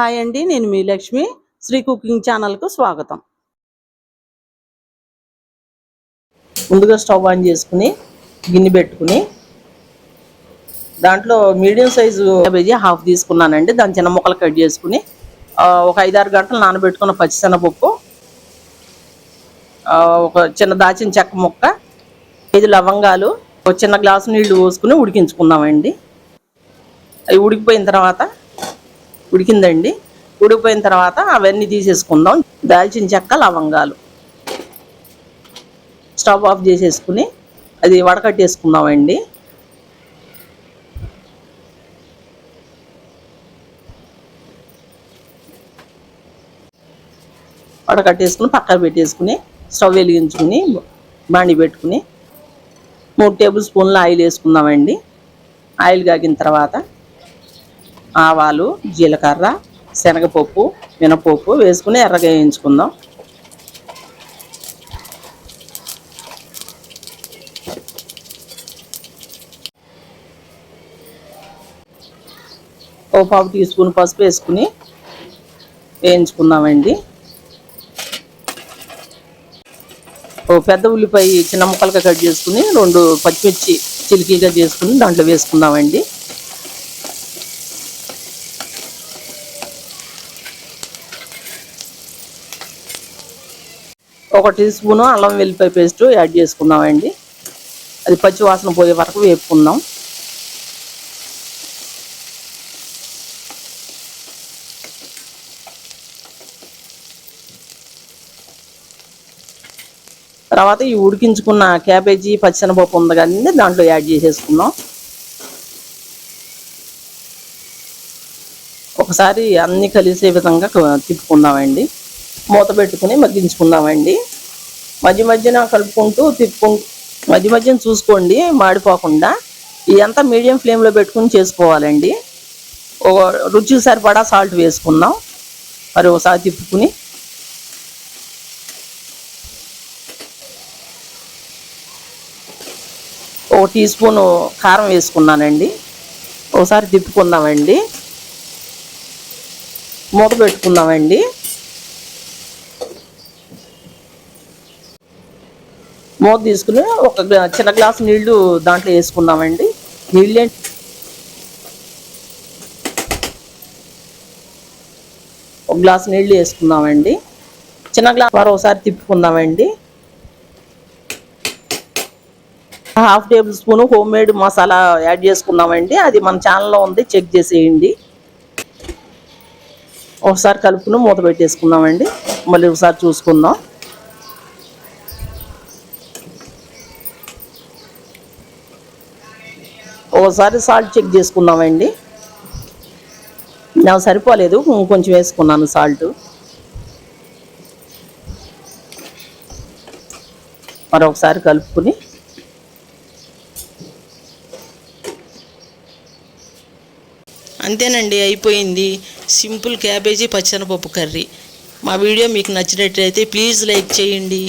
Hi అండి నేను మీ Lakshmi. Shri cooking ఛానల్కు స్వాగతం. ముందుగా స్టవ్ ఆన్ చేసుకుని గిన్నె పెట్టుకుని దాంట్లో మీడియం సైజు క్యాబేజీ హాఫ్ తీసుకున్నానండి. దాని చిన్న ముక్కలు కట్ చేసుకుని ఒక ఐదారు గంటలు నానబెట్టుకున్న పచ్చిశనగపప్పు ఒక చిన్న దాచిన చెక్క ముక్క ఐదు లవంగాలు ఒక చిన్న గ్లాసు నీళ్ళు పోసుకుని ఉడికించుకుందామండి. అవి ఉడికిపోయిన తర్వాత ఉడికిందండి. ఉడికిపోయిన తర్వాత అవన్నీ తీసేసుకుందాం. దాల్చిన చెక్క లవంగాలు. స్టవ్ ఆఫ్ చేసేసుకుని అది వడకట్టేసుకుందామండి. వడకట్టేసుకుని పక్కన పెట్టేసుకుని స్టవ్ వెలిగించుకుని బాండి పెట్టుకుని మూడు టేబుల్ స్పూన్ల ఆయిల్ వేసుకుందామండి. ఆయిల్ కాగిన తర్వాత ఆవాలు జీలకర్ర శనగపప్పు మినపప్పు వేసుకుని ఎర్రగా వేయించుకుందాం. ఓ పావు టీ స్పూన్ పసుపు వేసుకుని వేయించుకున్నామండి ఓ పెద్ద ఉల్లిపాయ చిన్న ముక్కలుగా కట్ చేసుకుని రెండు పచ్చిమిర్చి చిలికీగా చేసుకుని దాంట్లో వేసుకుందామండి. ఒక టీ స్పూను అల్లం వెల్లిపాయ పేస్ట్ యాడ్ చేసుకున్నామండి. అది పచ్చి వాసన పోయే వరకు వేపుకుందాం. తర్వాత ఈ ఉడికించుకున్న క్యాబేజీ పచ్చిశనగపప్పు ఉంది కదండి దాంట్లో యాడ్ చేసేసుకుందాం. ఒకసారి అన్నీ కలిసే విధంగా తిప్పుకుందామండి. మూత పెట్టుకుని మగ్గించుకుందామండి. మధ్య మధ్యన కలుపుకుంటూ తిప్పు మధ్య మధ్యన చూసుకోండి మాడిపోకుండా. ఇదంతా మీడియం ఫ్లేమ్లో పెట్టుకుని చేసుకోవాలండి. ఒక రుచికి సరిపడా సాల్ట్ వేసుకుందాం. మరి ఒకసారి తిప్పుకుని. ఒక టీ స్పూన్ కారం వేసుకున్నానండి. ఒకసారి తిప్పుకుందామండి. మూత పెట్టుకుందామండి. మూత తీసుకుని ఒక చిన్న గ్లాస్ నీళ్ళు దాంట్లో వేసుకున్నామండి నీళ్ళు ఒక గ్లాస్ నీళ్ళు వేసుకుందామండి. చిన్న గ్లాస్ మరోసారి తిప్పుకుందామండి. Half tablespoon home made masala add చేసుకున్నామండి అది మన ఛానల్లో ఉంది చెక్ చేసేయండి. ఒకసారి కలుపుకుని మూత పెట్టేసుకున్నామండి మళ్ళీ ఒకసారి చూసుకుందాం. ఒకసారి సాల్ట్ చెక్ చేసుకుందామండి. నాకు సరిపోలేదు కొంచెం వేసుకున్నాను సాల్ట్ మరొకసారి కలుపుకుని. అంతేనండి అయిపోయింది. సింపుల్ క్యాబేజీ పచ్చనపప్పు కర్రీ. మా వీడియో మీకు నచ్చినట్లయితే ప్లీజ్ లైక్ చేయండి.